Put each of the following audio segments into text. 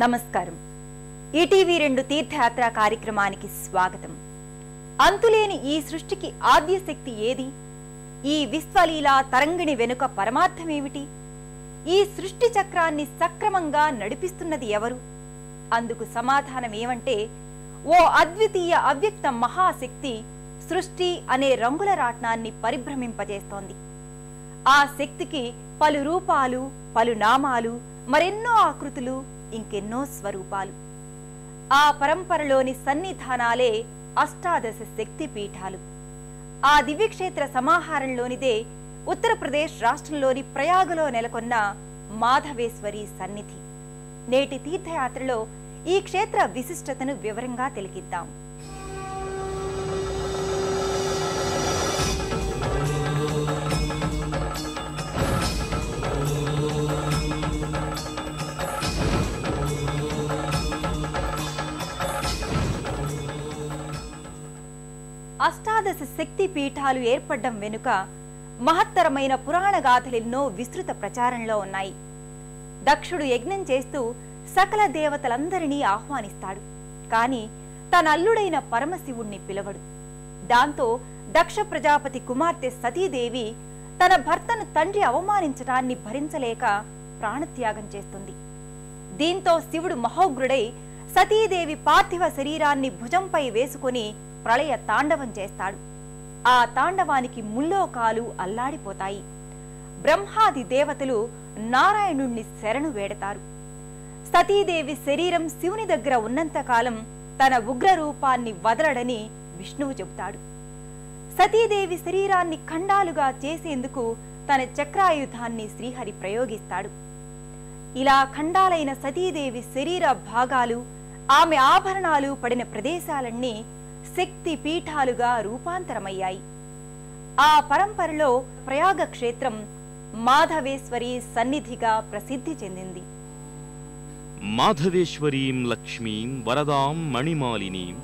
నమస్కారం. ఈటీవీ రెండు తీర్థయాత్ర కార్యక్రమానికి స్వాగతం. అంతులేని ఈ సృష్టికి ఆద్య శక్తి ఏది? ఈ విశ్వలీలా తరంగిణి వెనుక పరమార్థమేమిటి? ఈ సృష్టి చక్రాన్ని సక్రమంగా నడిపిస్తున్నది ఎవరు? అందుకు సమాధానం ఏమంటే ఓ అద్వితీయ అవ్యక్త మహాశక్తి సృష్టి అనే రంగుల రాట్నాన్ని పరిభ్రమింపజేస్తోంది. ఆ శక్తికి పలు రూపాలు పలు నామాలు మరెన్నో ఆకృతులు ఇంకెన్నో స్వరూపాలు. ఆ పరంపరలోని సన్నిధానాలే అష్టాదశ శక్తి పీఠాలు. ఆ దివ్యక్షేత్ర సమాహారంలోనిదే ఉత్తరప్రదేశ్ రాష్ట్రంలోని ప్రయాగలో నెలకొన్న మాధవేశ్వరి సన్నిధి. నేటి తీర్థయాత్రలో ఈ క్షేత్ర విశిష్టతను వివరంగా తెలికిద్దాం అష్టాదశ శక్తి పీఠాలు ఏర్పడడం వెనుక మహత్తరమైన పురాణ గాథలెన్నో విస్తృత ప్రచారంలో ఉన్నాయి. దక్షుడు యజ్ఞం చేస్తూ సకల దేవతలందరినీ ఆహ్వానిస్తాడు. కాని తన అల్లుడైన పరమశివుణ్ణి పిలవడు. దాంతో దక్ష ప్రజాపతి కుమార్తె సతీదేవి తన భర్తను తండ్రి అవమానించడాన్ని భరించలేక ప్రాణత్యాగం చేస్తుంది. దీంతో శివుడు మహోగ్రుడై సతీదేవి పార్థివ శరీరాన్ని భుజంపై వేసుకుని ప్రళయ తాండవం చేస్తాడు. ఆ తాండవానికి ముల్లోకాలు అల్లాడిపోతాయి. బ్రహ్మాది దేవతలు నారాయణుణ్ణి శరణు వేడతారు. సతీదేవి శరీరం శివుని దగ్గర ఉన్నంతకాలం తన ఉగ్ర రూపాన్ని వదలడని విష్ణువు చెబుతాడు. సతీదేవి శరీరాన్ని ఖండాలుగా చేసేందుకు తన చక్రాయుధాన్ని శ్రీహరి ప్రయోగిస్తాడు. ఇలా ఖండాలైన సతీదేవి శరీర భాగాలు ఆమె ఆభరణాలు పడిన ప్రదేశాలన్నీ శక్తి పీఠాలుగా రూపాంతరమయ్యాయి. ఆ పరంపరలో ప్రయాగ క్షేత్రం మాధవేశ్వరి సన్నిధిగా ప్రసిద్ధి చెందింది. మాధవేశ్వరీం లక్ష్మీం వరదాం మణిమాలినీం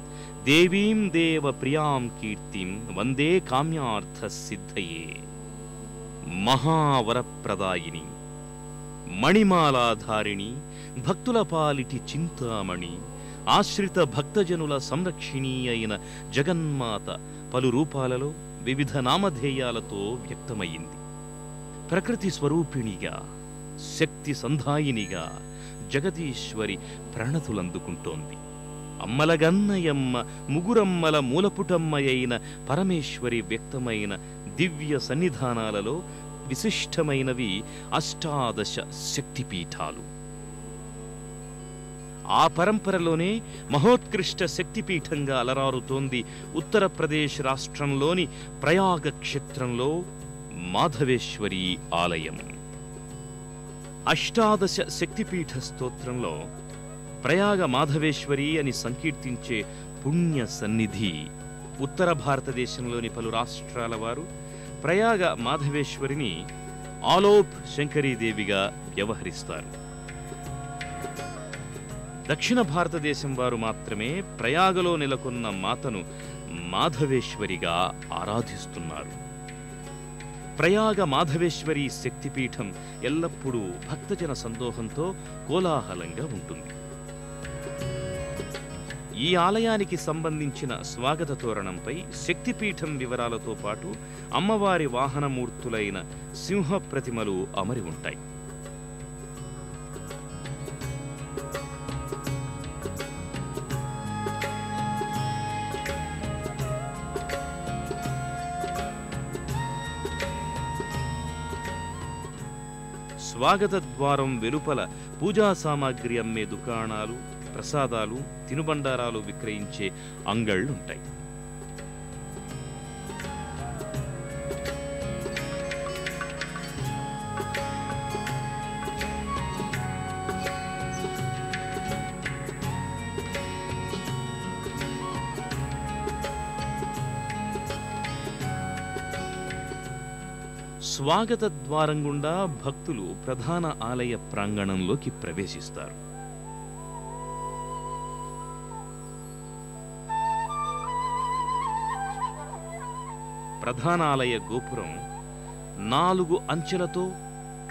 దేవీం దేవ ప్రియాం కీర్తిం వందే కామ్యార్థ సిద్ధయే. మహావరప్రదాయిని మణిమాలాధారిణి భక్తుల పాలిటి చింతామణి ఆశ్రిత భక్తజనుల సంరక్షిణీ అయిన జగన్మాత పలు రూపాలలో వివిధ నామధేయాలతో వ్యక్తమయ్యింది. ప్రకృతి స్వరూపిణిగా శక్తి సంధాయినిగా జగదీశ్వరి ప్రణతులందుకుంటోంది. అమ్మలగన్నయమ్మ ముగురమ్మల మూలపుటమ్మయైన పరమేశ్వరి వ్యక్తమైన దివ్య సన్నిధానాలలో విశిష్టమైనవి అష్టాదశ శక్తిపీఠాలు. ఆ పరంపరలోనే మహోత్కృష్ట శక్తిపీఠంగా అలరారుతోంది ఉత్తరప్రదేశ్ రాష్ట్రంలోని ప్రయాగ క్షేత్రంలో మాధవేశ్వరి ఆలయం. అష్టాదశ శక్తిపీఠ స్తోత్రంలో ప్రయాగ మాధవేశ్వరి అని సంకీర్తించే పుణ్య సన్నిధి ఉత్తర భారతదేశంలోని పలు రాష్ట్రాల వారు ప్రయాగ మాధవేశ్వరిని ఆలోప్ శంకరీదేవిగా వ్యవహరిస్తారు. దక్షిణ భారతదేశం వారు మాత్రమే ప్రయాగలో నెలకొన్న మాతను మాధవేశ్వరిగా ఆరాధిస్తున్నారు. ప్రయాగ మాధవేశ్వరి శక్తిపీఠం ఎల్లప్పుడూ భక్తజన సందోహంతో కోలాహలంగా ఉంటుంది. ఈ ఆలయానికి సంబంధించిన స్వాగత తోరణంపై శక్తిపీఠం వివరాలతో పాటు అమ్మవారి వాహనమూర్తులైన సింహ ప్రతిమలు అమరి ఉంటాయి. స్వాగత ద్వారం వెలుపల పూజా సామాగ్రి అమ్మే దుకాణాలు ప్రసాదాలు తినుబండారాలు విక్రయించే అంగళ్ళుంటాయి. స్వాగత ద్వారం గుండా భక్తులు ప్రధాన ఆలయ ప్రాంగణంలోకి ప్రవేశిస్తారు. ప్రధాన ఆలయ గోపురం నాలుగు అంచెలతో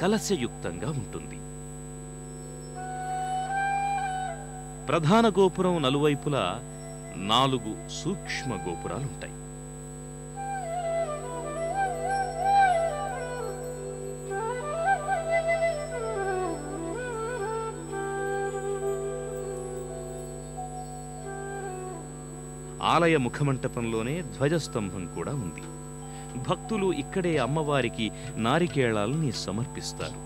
కలశయుక్తంగా ఉంటుంది. ప్రధాన గోపురం నలువైపులా నాలుగు సూక్ష్మ గోపురాలుంటాయి. ఆలయ ముఖమంటపంలోనే ధ్వజస్తంభం కూడా ఉంది. భక్తులు ఇక్కడే అమ్మవారికి నారికేళాలని సమర్పిస్తారు.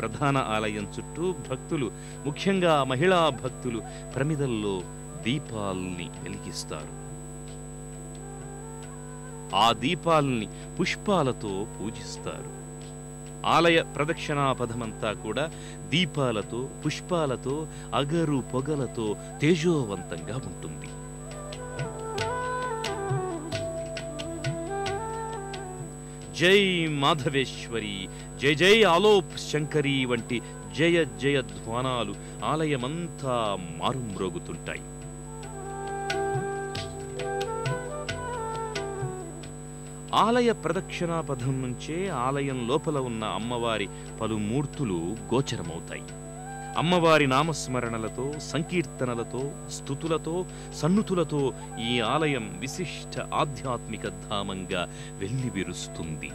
ప్రధాన ఆలయం చుట్టూ భక్తులు ముఖ్యంగా మహిళా భక్తులు ప్రమిదల్లో దీపాల్ని వెలిగిస్తారు. ఆ దీపాలని పుష్పాలతో పూజిస్తారు. ఆలయ ప్రదక్షిణా పథమంతా కూడా దీపాలతో పుష్పాలతో అగరు పొగలతో తేజోవంతంగా ఉంటుంది. జై మాధవేశ్వరి జై జై ఆలోప్ శంకరి వంటి జయ జయ ధ్వానాలు ఆలయమంతా మారుమ్రోగుతుంటాయి. ఆలయ ప్రదక్షిణాపథం నుంచే ఆలయం లోపల ఉన్న అమ్మవారి పలు మూర్తులు గోచరమవుతాయి. అమ్మవారి నామస్మరణలతో సంకీర్తనలతో స్థుతులతో సన్నుతులతో ఈ ఆలయం విశిష్ట ఆధ్యాత్మిక ధామంగా వెల్లివిరుస్తుంది.